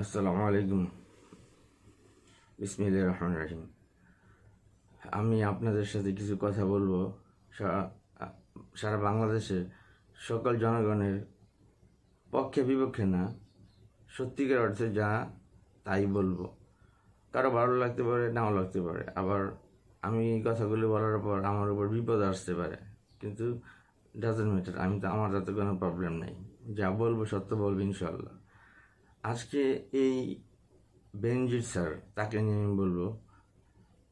আসসালামু আলাইকুম। বিসমিল্লাহির রহমান রাহিম। আমি আপনাদের সাথে কিছু কথা বলব। সারা বাংলাদেশের সকল জনগণের পক্ষে বিপক্ষে না, সত্যিকার অর্থে যা তাই বলব। কারও ভালো লাগতে পারে, নাও লাগতে পারে। আবার আমি এই কথাগুলো বলার পর আমার উপর বিপদ আসতে পারে। কিন্তু ডাজেন্ট ম্যাটার আমি তো, আমার তাতে কোনো প্রবলেম নেই। যা বলব সত্য বলব ইনশাল্লাহ আজকে এই বেনজির স্যার, তাকে নিয়ে আমি বলব,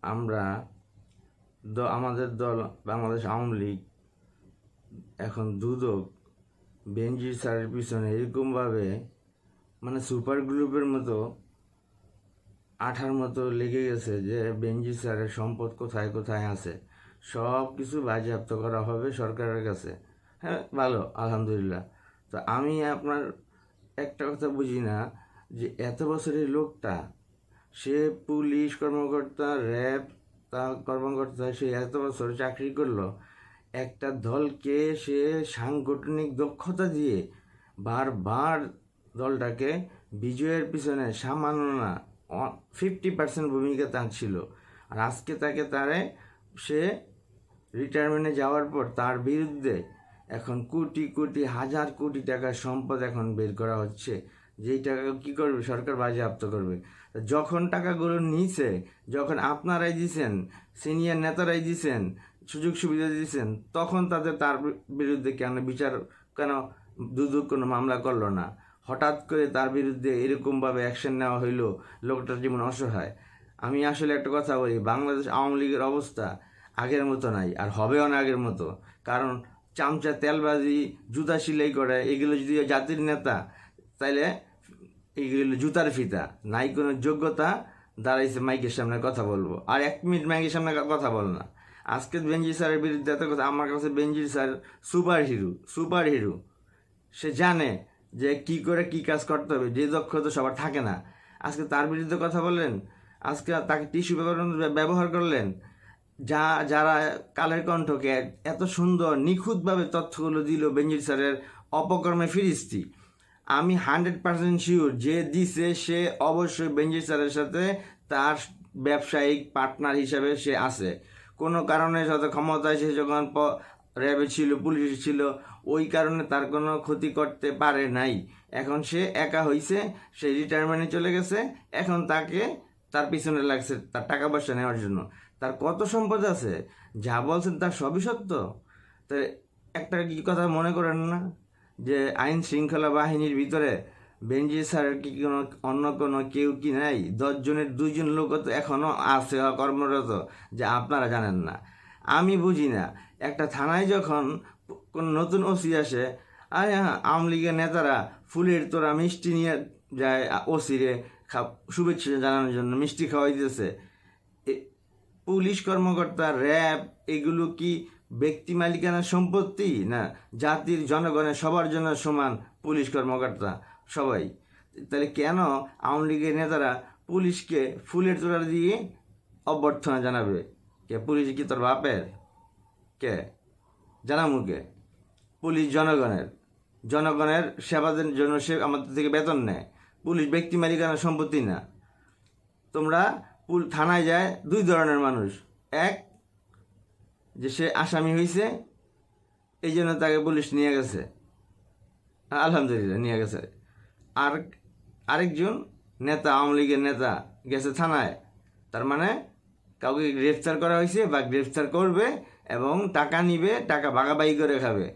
আমরা দ, আমাদের দল, বাংলাদেশ আওয়ামী লীগ, এখন দুদক বেনজির স্যারের পিছনে এরকমভাবে মানে সুপার গ্রুপের মতো আঠার মতো লেগে গেছে যে বেনজির স্যারের সম্পদ কোথায় কোথায় আছে। সব কিছু বাজেয়াপ্ত করা হবে সরকারের কাছে। হ্যাঁ ভালো, আলহামদুলিল্লাহ। তো আমি আপনার একটা কথা বুঝি না, যে এত বছরের লোকটা, সে পুলিশ কর্মকর্তা, র্যাব তা কর্মকর্তা, সে এত বছর চাকরি করল, একটা দলকে সে সাংগঠনিক দক্ষতা দিয়ে বারবার দলটাকে বিজয়ের পিছনে সামান্য না ফিফটি পার্সেন্ট ভূমিকা তার ছিল। আর আজকে তাকে তারে সে রিটায়ারমেন্টে যাওয়ার পর তার বিরুদ্ধে এখন কোটি কোটি, হাজার কোটি টাকার সম্পদ এখন বের করা হচ্ছে। যেই টাকা কি করবে? সরকার বাজেয়াপ্ত করবে। যখন টাকাগুলো নিছে, যখন আপনারাই দিছেন, সিনিয়র নেতারাই দিছেন, সুযোগ সুবিধা দিয়েছেন তখন তাদের তার বিরুদ্ধে কেন বিচার, কেন দুদক কোনো মামলা করল না? হঠাৎ করে তার বিরুদ্ধে এরকমভাবে অ্যাকশন নেওয়া হইল, লোকটার জীবন অসহায়। আমি আসলে একটা কথা বলি, বাংলাদেশ আওয়ামী লীগের অবস্থা আগের মতো নাই, আর হবেও না আগের মতো। কারণ চামচা, তেলবাজি, জুতা সিলাই করে, এগুলো যদি জাতির নেতা, তাইলে এইগুলো জুতার ফিতা। নাই কোনো যোগ্যতা, দাঁড়াইছে মাইকের সামনে কথা বলব। আর এক মিনিট মাইকের সামনে কথা বল না। আজকে বেঞ্জি স্যারের বিরুদ্ধে এত কথা, আমার কাছে বেঞ্জির sir super hero super hero. সে জানে যে কি করে কি কাজ করতে হবে, যে দক্ষতা সবার থাকে না। আজকে তার বিরুদ্ধে কথা বললেন, আজকে তাকে টিস্যু পেপার ব্যবহার করলেন যা, যারা কালের কণ্ঠকে এত সুন্দর, নিখুঁতভাবে তথ্যগুলো দিল বেঞ্জির স্যারের অপকর্মে ফিরিস্তি, আমি হান্ড্রেড পার্সেন্ট শিওর যে দিছে সে অবশ্যই বেঞ্জির স্যারের সাথে তার ব্যবসায়িক পার্টনার হিসাবে সে আছে। কোনো কারণে সাথে ক্ষমতায় সে যখন র্যাবে ছিল, পুলিশ ছিল, ওই কারণে তার কোনো ক্ষতি করতে পারে নাই। এখন সে একা হইছে, সে রিটায়ারমেন্টে চলে গেছে, এখন তাকে তার পিছনে লাগছে, তার টাকা পয়সা নেওয়ার জন্য। তার কত সম্পদ আছে? যা বলছেন তার সবই সত্য। তো একটা কি কথা মনে করেন না? যে আইন শৃঙ্খলা বাহিনীর ভিতরে বেঞ্জি স্যারের কি কোনো, অন্য কোনো কেউ কি নাই? দশজনের দুইজন লোক তো এখনও আছে কর্মরত, যে আপনারা জানেন না। আমি বুঝি না, একটা থানায় যখন কোন নতুন ওসি আসে, আরে হ্যাঁ আওয়ামী লীগের নেতারা ফুলের তোরা মিষ্টি নিয়ে যায় ওসিরে খা, শুভেচ্ছা জানানোর জন্য, মিষ্টি খাওয়াই দিতেছে পুলিশ কর্মকর্তা, র্যাব, এগুলো কি ব্যক্তি মালিকানার সম্পত্তি? না, জাতির জনগণের সবার জন্য সমান পুলিশ কর্মকর্তা সবাই। তাহলে কেন আওয়ামী লীগের নেতারা পুলিশকে ফুলের তোড়া দিয়ে অভ্যর্থনা জানাবে? কে, পুলিশ কি তোর বাপের? কে? জানামুকে পুলিশ জনগণের। জনগণের সেবাদের জন্য সে আমাদের থেকে বেতন নেয়। পুলিশ ব্যক্তি মালিকানার সম্পত্তি না। তোমরা থানায় যায় দুই ধরনের মানুষ। এক, যে সে আসামি হয়েছে এই জন্য তাকে পুলিশ নিয়ে গেছে। আলহামদুলিল্লাহ, নিয়ে গেছে। আর আরেকজন নেতা, আওয়ামী লীগের নেতা গেছে থানায়। তার মানে কাউকে গ্রেফতার করা হয়েছে বা গ্রেফতার করবে এবং টাকা নিবে, টাকা ভাগাভাগি করে খাবে।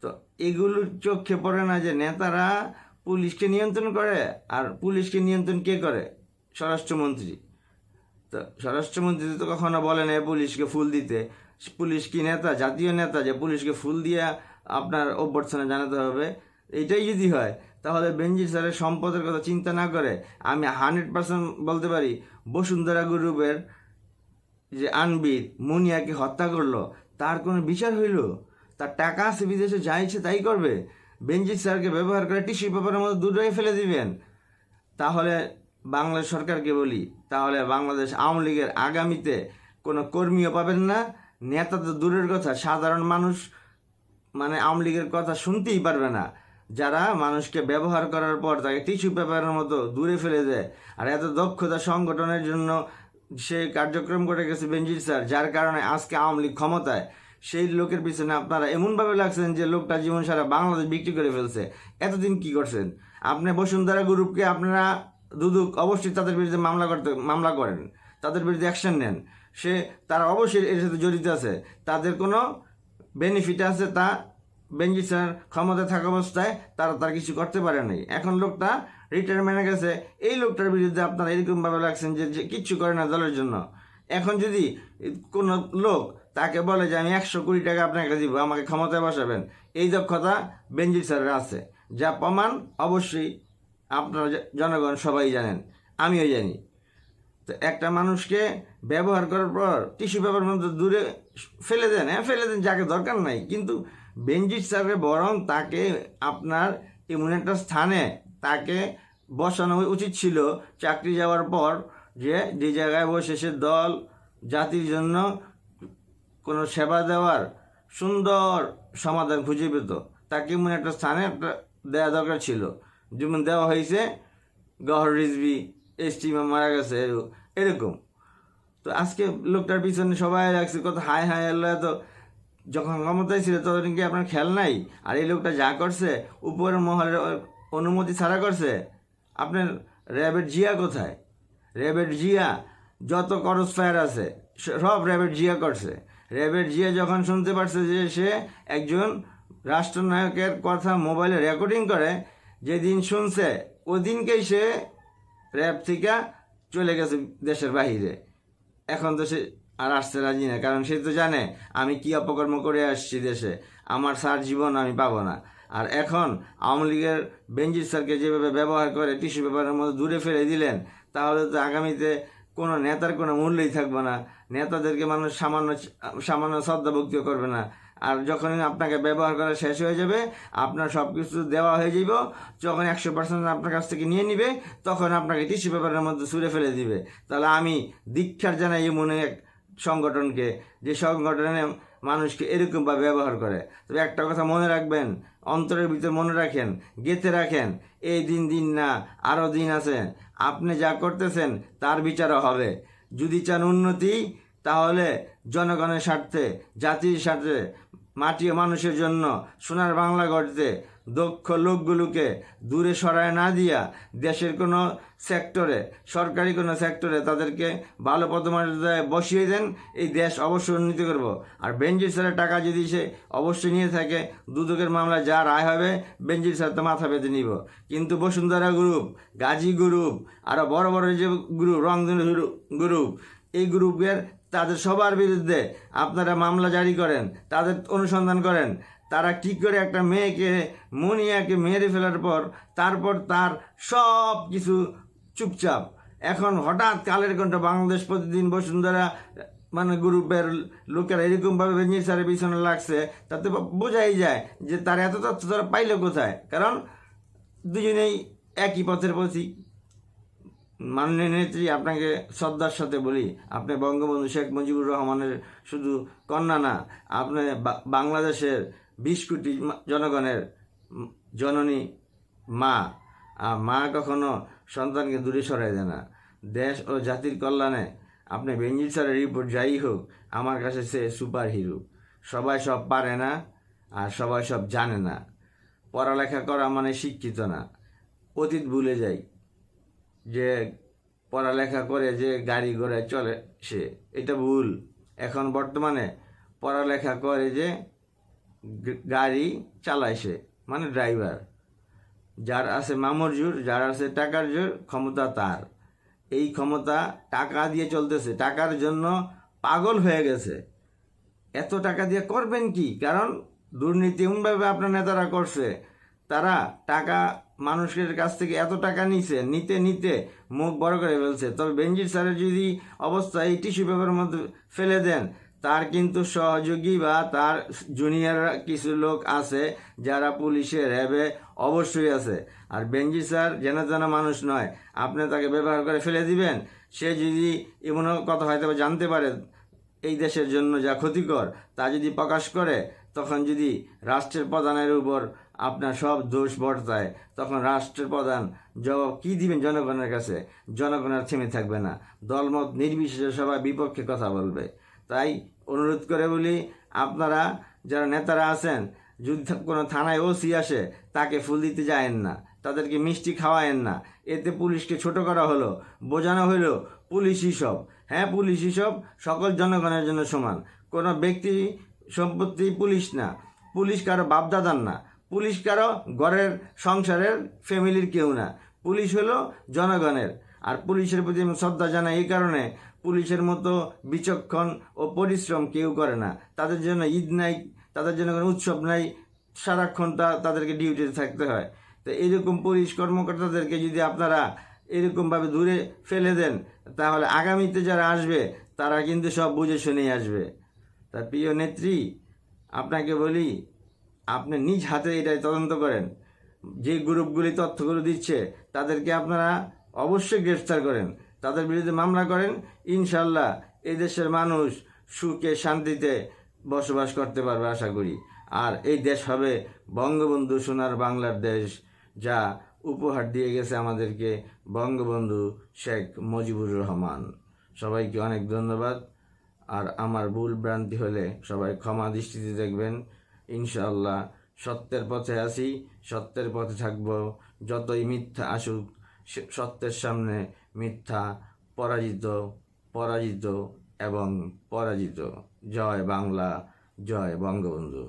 তো এগুলোর চোখে পড়ে না যে নেতারা পুলিশকে নিয়ন্ত্রণ করে আর পুলিশকে নিয়ন্ত্রণ কে করে? স্বরাষ্ট্রমন্ত্রী। তো স্বরাষ্ট্রমন্ত্রী তো কখনো বলে না পুলিশকে ফুল দিতে। পুলিশ কি নেতা? জাতীয় নেতা যে পুলিশকে ফুল দিয়ে আপনার অভ্যর্থনা জানাতে হবে এটাই যদি হয়, তাহলে বেঞ্জির স্যারের সম্পদের কথা চিন্তা না করে আমি হান্ড্রেড পার্সেন্ট বলতে পারি, বসুন্ধরা গ্রুপের যে আনবির মুনিয়াকে হত্যা করল, তার কোনো বিচার হইল? তার টাকা আছে, বিদেশে যা ইচ্ছে তাই করবে? বেঞ্জির স্যারকে ব্যবহার করে টিস্যু পেপারের মতো দুটোই ফেলে দিবেন। তাহলে বাংলাদেশ সরকারকে বলি, তাহলে বাংলাদেশ আওয়ামী লীগের আগামীতে কোনো কর্মীও পাবেন না। নেতা তো দূরের কথা, সাধারণ মানুষ মানে আওয়ামী লীগের কথা শুনতেই পারবে না। যারা মানুষকে ব্যবহার করার পর তাকে টিস্যু পেপারের মতো দূরে ফেলে দেয়। আর এত দক্ষতা সংগঠনের জন্য সে কার্যক্রম করে গেছে বেঞ্জির স্যার, যার কারণে আজকে আওয়ামী লীগ ক্ষমতায়। সেই লোকের পিছনে আপনারা এমনভাবে লাগছেন যে লোকটা জীবন সারা বাংলাদেশ বিক্রি করে ফেলছে। এতদিন কি করছেন? আপনি বসুন্ধরা গ্রুপকে আপনারা দুদুক অবশ্যই তাদের বিরুদ্ধে মামলা করতে, মামলা করেন, তাদের বিরুদ্ধে অ্যাকশন নেন। সে, তারা অবশ্যই এর সাথে জড়িত আছে। তাদের কোনো বেনিফিট আছে তা বেঞ্জি স্যার ক্ষমতায় থাকা অবস্থায় তারা তার কিছু করতে পারে নাই। এখন লোকটা রিটায়ারমেন্টে গেছে এই লোকটার বিরুদ্ধে আপনারা এরকমভাবে লাগছেন যে যে কিচ্ছু করে না দলের জন্য। এখন যদি কোনো লোক তাকে বলে যে, আমি একশো কোটি টাকা আপনাকে দিব, আমাকে ক্ষমতায় বসাবেন, এই দক্ষতা বেঞ্জির স্যারের আছে। যা প্রমাণ অবশ্যই আপনারা জনগণ সবাই জানেন, আমিও জানি। তো একটা মানুষকে ব্যবহার করার পর টিস্যু পেপার মধ্যে দূরে ফেলে দেন হ্যাঁ ফেলে দেন, যাকে দরকার নাই। কিন্তু বেঞ্জির স্যারের বরং তাকে আপনার এমন একটা স্থানে তাকে বসানো উচিত ছিল চাকরি যাওয়ার পর যে যে জায়গায় বসে সে দল, জাতির জন্য কোনো সেবা দেওয়ার সুন্দর সমাধান খুঁজে পেত। তাকে এমন একটা স্থানে একটা দেওয়া দরকার ছিল। যেমন দেওয়া হয়েছে গহর রিজবি এসটি মারা গেছে, এরকম- তো আজকে লোকটার পিছনে সবাই রাখছে, কত হাই হাই আল্লাহ তো। যখন ক্ষমতায় ছিল তখন কি আপনার খেয়াল নাই? আর এই লোকটা যা করছে, উপরের মহলের অনুমতি ছাড়া করছে? আপনার র্যাবের জিয়া কোথায়? র্যাবের জিয়া, যত করস ফায়ার আছে সব র্যাবের জিয়া করছে। র্যাবের জিয়া যখন শুনতে পারছে যে সে একজন রাষ্ট্রনায়কের কথা মোবাইলে রেকর্ডিং করে যেদিন শুনছে ওই দিনকেই সে র্যাব থেকে চলে গেছে দেশের বাহিরে। এখন তো সে আর আসতে রাজি না, কারণ সে তো জানে আমি কি অপকর্ম করে আসছি দেশে। আমার সার জীবন আমি পাবো না। আর এখন আওয়ামী লীগের বেঞ্জির স্যারকে যেভাবে ব্যবহার করে টিস্যু পেপারের মধ্যে দূরে ফেলে দিলেন, তাহলে তো আগামীতে কোনো নেতার কোনো মূল্যই থাকবে না। নেতাদেরকে মানুষ সামান্য সামান্য শ্রদ্ধা ভক্তিও করবে না। আর যখন আপনাকে ব্যবহার করা শেষ হয়ে যাবে, আপনার সব কিছু দেওয়া হয়ে যাব যখন একশো পার্সেন্ট আপনার কাছ থেকে নিয়ে নিবে, তখন আপনাকে টিস্যু পেপারের মধ্যে ছুঁড়ে ফেলে দিবে। তাহলে আমি দীক্ষার জানাই এমন এক সংগঠনকে, যে সংগঠনে মানুষকে এরকমভাবে ব্যবহার করে। তবে একটা কথা মনে রাখবেন, অন্তরের ভিতরে মনে রাখেন, গেঁথে রাখেন, এই দিন দিন না আরও দিন আছে, আপনি যা করতেছেন, তার বিচারও হবে। যদি চান উন্নতি, তাহলে জনগণের স্বার্থে, জাতির স্বার্থে মাটি মানুষের জন্য সোনার বাংলা গড়তে দক্ষ লোকগুলোকে দূরে সরায় না দিয়া দেশের কোনো সেক্টরে, সরকারি কোনো সেক্টরে তাদেরকে ভালো পদমর্যাদায় বসিয়ে দেন, এই দেশ অবশ্যই উন্নতি করব। আর বেঞ্জির স্যারের টাকা যদি সে অবশ্যই নিয়ে থাকে, দুদকের মামলা যা রায় হবে বেঞ্জির স্যার তো মাথা পেতে নিব। কিন্তু বসুন্ধরা গ্রুপ গাজী গ্রুপ আরও বড় বড় যে গ্রুপ রংধনু গ্রুপ এই গ্রুপের তাদের সবার বিরুদ্ধে আপনারা মামলা জারি করেন, তাদের অনুসন্ধান করেন। তারা কি করে একটা মেয়েকে, মনিয়াকে মেরে ফেলার পর, তারপর তার সব কিছু চুপচাপ। এখন হঠাৎ কালের কণ্ঠ, বাংলাদেশ প্রতিদিন বসুন্ধরা মানে গ্রুপের লোকেরা এরকমভাবে বেঞ্জির স্যারের পিছনে লাগছে, তাতে বোঝাই যায় যে তার এত তথ্য তারা পাইলো কোথায়। কারণ দুজনেই একই পথের প্রতীক। মাননীয় নেত্রী, আপনাকে শ্রদ্ধার সাথে বলি, আপনি বঙ্গবন্ধু শেখ মুজিবুর রহমানের শুধু কন্যা না, আপনি বাংলাদেশের বিশ কোটি জনগণের জননী মা। আর মা কখনো সন্তানকে দূরে সরাই দেয় না। দেশ ও জাতির কল্যাণে আপনি বেঞ্জির স্যারের রিপোর্ট যাই হোক, আমার কাছে সে সুপার হিরো সবাই সব পারে না, আর সবাই সব জানে না। পড়ালেখা করা মানে শিক্ষিত না। অতীত ভুলে যায় যে পড়ালেখা করে যে গাড়ি ঘোড়ায় চলে সে, এটা ভুল। এখন বর্তমানে পড়ালেখা করে যে গাড়ি চালায় সে মানে ড্রাইভার। যার আছে মামুর জোর, যার আছে টাকার জোর, ক্ষমতা তার। এই ক্ষমতা টাকা দিয়ে চলতেছে, টাকার জন্য পাগল হয়ে গেছে। এত টাকা দিয়ে করবেন কি? কারণ দুর্নীতি এমনভাবে আপনার নেতারা করছে তারা টাকা মানুষের কাছ থেকে এত টাকা নিছে, নিতে নিতে মুখ বড় করে ফেলছে। তবে বেঞ্জির স্যারের যদি অবস্থা এই টিস্যু পেপারের মধ্যে ফেলে দেন, তার কিন্তু সহযোগী বা তার জুনিয়র কিছু লোক আছে যারা পুলিশে র্যাবে অবশ্যই আছে। আর বেঞ্জি স্যার যেন যেন মানুষ নয়, আপনি তাকে ব্যবহার করে ফেলে দিবেন। সে যদি এমন কথা হয়তো জানতে পারে, এই দেশের জন্য যা ক্ষতিকর তা যদি প্রকাশ করে, তখন যদি রাষ্ট্রের প্রধানের উপর আপনার সব দোষ বর্তায়। তখন রাষ্ট্রের প্রধান জবাব কি দিবেন জনগণের কাছে? জনগণের থেমে থাকবে না। দলমত নির্বিশেষে সবাই বিপক্ষে কথা বলবে। তাই অনুরোধ করে বলি, আপনারা যারা নেতারা আছেন, যদি কোনো থানায় ওসি আসে, তাকে ফুল দিতে যায়েন না। তাদেরকে মিষ্টি খাওয়ায়েন না। এতে পুলিশকে ছোট করা হলো, বোঝানো হলো, পুলিশই সব। হ্যাঁ পুলিশই সব, সকল জনগণের জন্য সমান। কোনো ব্যক্তি সম্পত্তি পুলিশ না। পুলিশ কারও বাপদাদার না। পুলিশ কারও ঘরের, সংসারের ফ্যামিলির কেউ না। পুলিশ হলো জনগণের। আর পুলিশের প্রতি আমি শ্রদ্ধা জানাই এই কারণে পুলিশের মতো বিচক্ষণ ও পরিশ্রম কেউ করে না। তাদের জন্য ঈদ নাই, তাদের জন্য কোনো উৎসব নাই, সারাক্ষণ তা তাদেরকে ডিউটিতে থাকতে হয়। তো এরকম পুলিশ কর্মকর্তাদেরকে যদি আপনারা এরকমভাবে দূরে ফেলে দেন, তাহলে আগামীতে যারা আসবে, তারা কিন্তু সব বুঝে শুনেই আসবে। তার প্রিয় নেত্রী, আপনাকে বলি আপনি নিজ হাতে এটা তদন্ত করেন। যে গ্রুপগুলি তথ্যগুলো দিচ্ছে, তাদেরকে আপনারা অবশ্যই গ্রেফতার করেন। তাদের বিরুদ্ধে মামলা করেন ইনশাল্লাহ এই দেশের মানুষ সুখে, শান্তিতে বসবাস করতে পারবে আশা করি। আর এই দেশ হবে বঙ্গবন্ধু সোনার বাংলার দেশ, যা উপহার দিয়ে গেছে আমাদেরকে বঙ্গবন্ধু শেখ মুজিবুর রহমান। সবাইকে অনেক ধন্যবাদ। আর আমার ভুল ভ্রান্তি হলে সবাই ক্ষমা দৃষ্টিতে দেখবেন। ইনশাআল্লাহ, সত্যের পথে আসি সত্যের পথে থাকব। যতই মিথ্যা আসুক সত্যের সামনে মিথ্যা পরাজিত পরাজিত এবং পরাজিত। জয় বাংলা, জয় বঙ্গবন্ধু।